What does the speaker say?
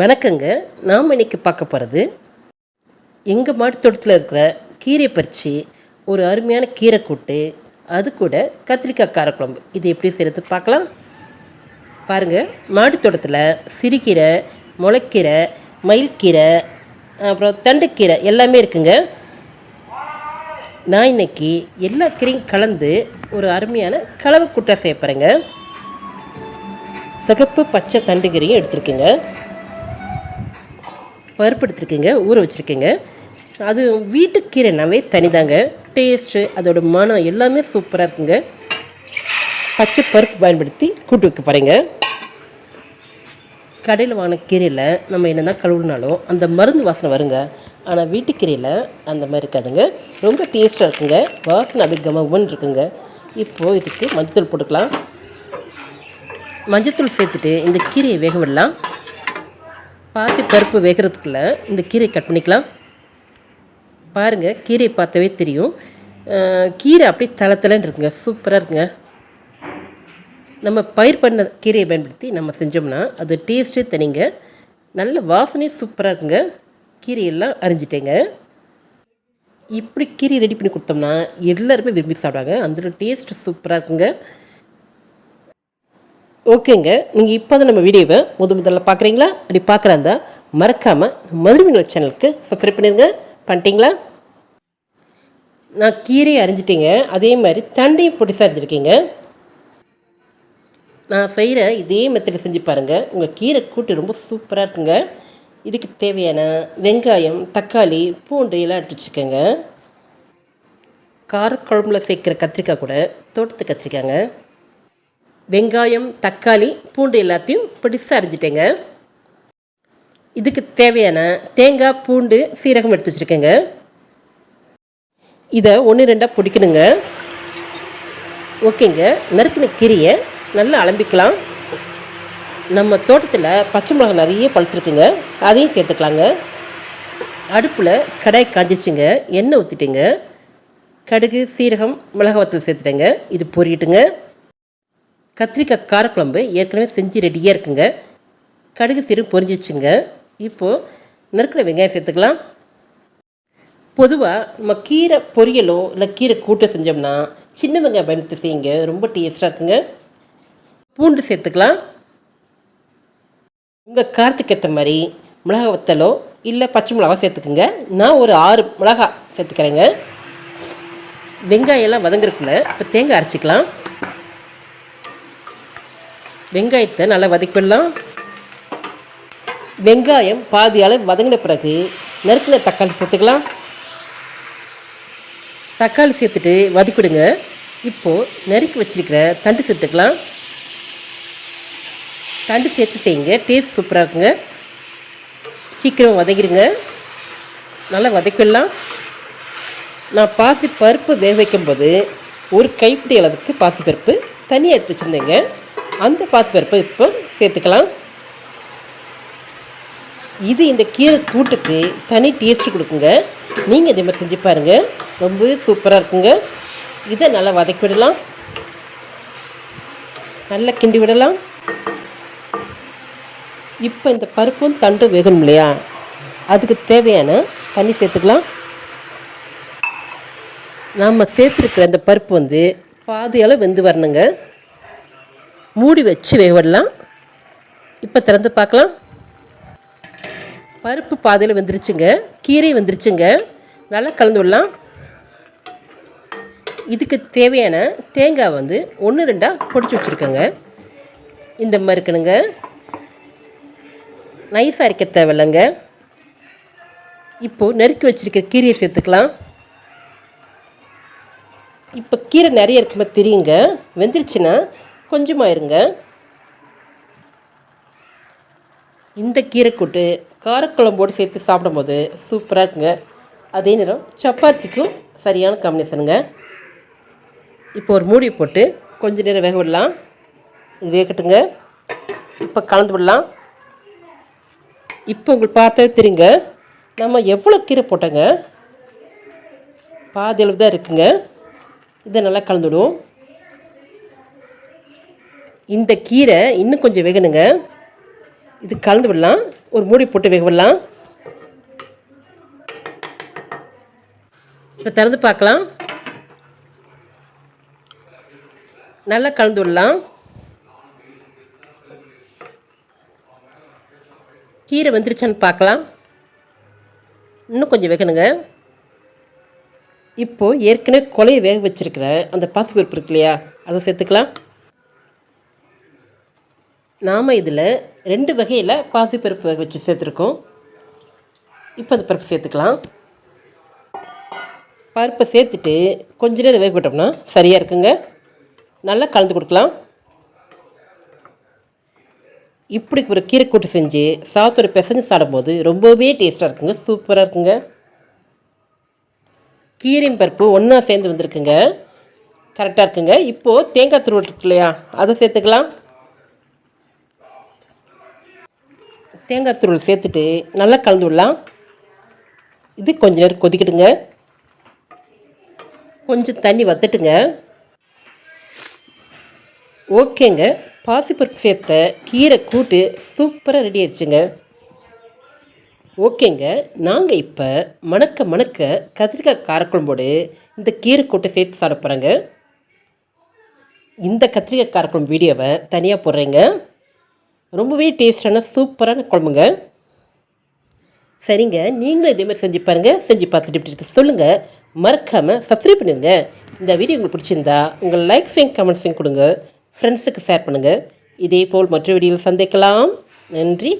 வணக்கங்க. நாம் இன்னைக்கு பார்க்க போகிறது எங்கள் மாடி தோட்டத்தில் இருக்கிற கீரை பறித்து ஒரு அருமையான கீரை கூட்டு அது கூட கத்திரிக்காய் காரக்குழம்பு. இது எப்படி செய்கிறது பார்க்கலாம். பாருங்கள் மாடித்தோட்டத்தில் சிறுகீரை முளைக்கீரை மயில்கீரை அப்புறம் தண்டுக்கீரை எல்லாமே இருக்குங்க. நான் இன்னைக்கு எல்லா கீரையும் கலந்து ஒரு அருமையான கலவை கூட்டாக செய்ய போகிறேங்க சிகப்பு பச்சை தண்டுகீரையும் எடுத்துருக்குங்க. பருப்பு எடுத்துருக்கீங்க ஊற வச்சுருக்கீங்க. அது வீட்டுக்கீரைனாவே தனிதாங்க. டேஸ்ட்டு அதோட மனம் எல்லாமே சூப்பராக இருக்குங்க. பச்சை பருப்பு பயன்படுத்தி கூட்டு வைக்க போகிறேங்க கடையில் வாங்கின கீரையில் நம்ம என்ன தான் கழுவுனாலும் அந்த மருந்து வாசனை வருங்க. ஆனால் வீட்டுக்கீரையில் அந்த மாதிரி இருக்காதுங்க. ரொம்ப டேஸ்ட்டாக இருக்குங்க. வாசனை அபிகமாக கமகமன்னு இருக்குங்க. இப்போது இதுக்கு மஞ்சத்தூள் போட்டுக்கலாம். மஞ்சத்தூள் சேர்த்துட்டு இந்த கீரையை வேக விடலாம். பாசி பருப்பு வேகிறதுக்குள்ளே இந்த கீரை கட் பண்ணிக்கலாம். பாருங்கள் கீரையை பார்த்தாவே தெரியும். கீரை அப்படியே தளத்தலன்னு இருக்குங்க. சூப்பராக இருக்குங்க. நம்ம பயிர் பண்ண கீரையை பயன்படுத்தி நம்ம செஞ்சோம்னா அது டேஸ்ட்டே தனிங்க. நல்ல வாசனையும் சூப்பராக இருக்குங்க. கீரையெல்லாம் அரிஞ்சிட்டேங்க. இப்படி கீரை ரெடி பண்ணி கொடுத்தோம்னா எல்லாருமே விரும்பி சாப்பிடுவாங்க. அந்த டேஸ்ட்டு சூப்பராக இருக்குங்க. ஓகேங்க. நீங்கள் இப்போ தான் நம்ம வீடியோவை முத முதல்ல பார்க்குறீங்களா? அப்படி பார்க்குறாந்தா மறக்காமல் மதுரை சேனலுக்கு சப்ஸ்கிரைப் பண்ணிடுங்க. பண்ணிட்டீங்களா? நான் கீரையை அரிஞ்சிட்டேங்க. அதே மாதிரி தண்டையும் பொடிசாக அரிஞ்சிருக்கீங்க நான் செய்கிற இதே மெத்தடில் செஞ்சு பாருங்கள் உங்கள் கீரை கூட்டு ரொம்ப சூப்பராக இருக்குங்க. இதுக்கு தேவையான வெங்காயம் தக்காளி பூண்டு எல்லாம் எடுத்து வச்சுருக்கேங்க. காரக்குழம்புல சேர்க்குற கத்திரிக்காய் கூட தோட்டத்து கத்திரிக்காங்க வெங்காயம் தக்காளி பூண்டு எல்லாத்தையும் பிடிசாக அரிஞ்சிட்டேங்க. இதுக்கு தேவையான தேங்காய் பூண்டு சீரகம் எடுத்து வச்சுருக்கேங்க. இதை ஒன்று ரெண்டாக பிடிக்கணுங்க. ஓகேங்க. நறுக்கின கீரையை நல்லா அலம்பிக்கலாம். நம்ம தோட்டத்தில் பச்சை மிளகாய் நிறைய பழுத்துருக்குங்க. அதையும் சேர்த்துக்கலாங்க. அடுப்பில் கடாய் காஞ்சிச்சுங்க எண்ணெய் ஊற்றிட்டேங்க கடுகு சீரகம் மிளகாய் வத்தல் சேர்த்துட்டேங்க. இது பொரியட்டுங்க. கத்திரிக்காய் காரக்குழம்பு ஏற்கனவே செஞ்சு ரெடியாக இருக்குங்க. கடுகு சீரும் பொரிஞ்சிச்சுங்க இப்போது நறுக்கின வெங்காயம் சேர்த்துக்கலாம். பொதுவாக நம்ம கீரை பொரியலோ இல்லை கீரை கூட்டம் செஞ்சோம்னா சின்ன வெங்காயம் பயன்படுத்தி செய்யுங்க. ரொம்ப டேஸ்ட்டாக இருக்குங்க. பூண்டு சேர்த்துக்கலாம். உங்கள் காரத்துக்கு ஏற்ற மாதிரி மிளகா வத்தலோ இல்லை பச்சை மிளகா சேர்த்துக்குங்க. நான் ஒரு ஆறு மிளகா சேர்த்துக்கிறேங்க. வெங்காயம்லாம் வதங்குறக்குள்ள இப்போ தேங்காய் அரைச்சிக்கலாம். வெங்காயத்தை நல்லா வதக்கிடலாம். வெங்காயம் பாதி அளவு வதங்கின பிறகு நறுக்கின தக்காளி சேர்த்துக்கலாம். தக்காளி சேர்த்துட்டு வதக்கிடுங்க. இப்போது நறுக்கி வச்சிருக்கிற தண்டு சேர்த்துக்கலாம். தண்டு சேர்த்து செய்யுங்க. டேஸ்ட் சூப்பராக இருக்குங்க. சீக்கிரம் வதக்கிடுங்க நல்லா வதக்கிடலாம். நான் பாசி பருப்பு வேக வைக்கும்போது ஒரு கைப்பிடி அளவுக்கு பாசி பருப்பு தனியாக எடுத்து வச்சுருந்தேங்க. அந்த பாசி பருப்பை இப்போ சேர்த்துக்கலாம். இது இந்த கீரை கூட்டுக்கு தனி டேஸ்ட் கொடுக்குங்க. நீங்கள் இதே மாதிரி செஞ்சு பாருங்கள் ரொம்பவே சூப்பராக இருக்குங்க. இதை நல்லா வதக்கி விடலாம். நல்லா கிண்டி விடலாம். இப்போ இந்த பருப்பும் தண்டும் வேகணும் இல்லையா? அதுக்கு தேவையான தண்ணி சேர்த்துக்கலாம். நாம் சேர்த்துருக்கிற இந்த பருப்பு வந்து பாதி அளவு வெந்து வரணுங்க. மூடி வச்சு வேக விடலாம் இப்போ திறந்து பார்க்கலாம். பருப்பு பாதையில் வெந்துருச்சுங்க. கீரை வந்துருச்சுங்க. நல்லா கலந்து விடலாம். இதுக்கு தேவையான தேங்காய் வந்து ஒன்று ரெண்டாக பொடிச்சு வச்சுருக்கேங்க. இந்த மாதிரி இருக்கணுங்க. நைஸாக அரைக்க தேவையில்லைங்க. இப்போது நறுக்கி வச்சுருக்க கீரையை சேர்த்துக்கலாம். இப்போ கீரை நிறைய இருக்கும்போது தெரியுங்க. வெந்துருச்சுன்னா கொஞ்சமாக இருங்க இந்த கீரைக்கூட்டு காரக்குழம்போடு சேர்த்து சாப்பிடும்போது சூப்பராக இருக்குங்க. அதே நேரம் சப்பாத்திக்கும் சரியான காம்பினேஷனுங்க இப்போ ஒரு மூடி போட்டு கொஞ்ச நேரம் வேக விடலாம். இது வேகட்டுங்க. இப்போ கலந்து விடலாம். இப்போ உங்களுக்கு பார்த்தா தெரியுங்க. நம்ம எவ்வளோ கீரை போட்டோங்க? பாதி அளவு தான் இருக்குங்க. இதை நல்லா கலந்துவிடுவோம் இந்த கீரை இன்னும் கொஞ்சம் வேகணுங்க. இது கலந்து விடலாம். ஒரு மூடி போட்டு வேக விடலாம். இப்போ திறந்து பார்க்கலாம். நல்லா கலந்து விடலாம். கீரை வந்துருச்சான்னு பார்க்கலாம். இன்னும் கொஞ்சம் வேகணுங்க. இப்போது ஏற்கனவே கொலையை வேக வச்சுருக்கிற அந்த பாசிப்பருப்பு இருக்கு இல்லையா? அதை சேர்த்துக்கலாம். நாம் இதில் ரெண்டு வகையில் பாசிப்பருப்பு வச்சு சேர்த்துருக்கோம். இப்போ அந்த பருப்பு சேர்த்துக்கலாம். பருப்பை சேர்த்துட்டு கொஞ்ச நேரம் வேக விட்டோம்னா சரியாக இருக்குங்க. நல்லா கலந்து கொடுக்கலாம். இப்படி ஒரு கீரை கூட்டு செஞ்சு சாத்தோட பிசைஞ்சு சாப்பிடும்போது ரொம்பவே டேஸ்ட்டாக இருக்குங்க. சூப்பராக இருக்குங்க. கீரையும் பருப்பு ஒன்றா சேர்ந்து வந்திருக்குங்க. கரெக்டாக இருக்குங்க. இப்போது தேங்காய் துருவல் இருக்கு இல்லையா? அதை சேர்த்துக்கலாம். தேங்காய் துருள் சேர்த்துட்டு நல்லா கலந்து விடலாம். இது கொஞ்ச நேரம் கொதிக்கிடுங்க கொஞ்சம் தண்ணி வத்துட்டுங்க. ஓகேங்க. பாசிப்பருப்பு சேர்த்த கீரை கூட்டு சூப்பராக ரெடி ஆயிடுச்சுங்க. ஓகேங்க. நாங்கள் இப்போ மணக்க மணக்க கத்திரிக்காய் காரக்குழம்போடு இந்த கீரை கூட்டை சேர்த்து சாப்பிட போகிறேங்க இந்த கத்திரிக்காய் காரக்குழம்பு வீடியோவை தனியாக போடுறேங்க. ரொம்பவே டேஸ்டான சூப்பரான குழம்புங்க. சரிங்க நீங்களும் இதே மாதிரி செஞ்சு பாருங்கள் செஞ்சு பார்த்துட்டு இப்படி இருக்கு சொல்லுங்கள் மறக்காமல் சப்ஸ்கிரைப் பண்ணிடுங்க. இந்த வீடியோ உங்களுக்கு பிடிச்சிருந்தா உங்கள் லைக்ஸையும் கமெண்ட்ஸையும் கொடுங்க. ஃப்ரெண்ட்ஸுக்கு ஷேர் பண்ணுங்கள் இதே போல் மற்ற வீடியோவில் சந்திக்கலாம். நன்றி.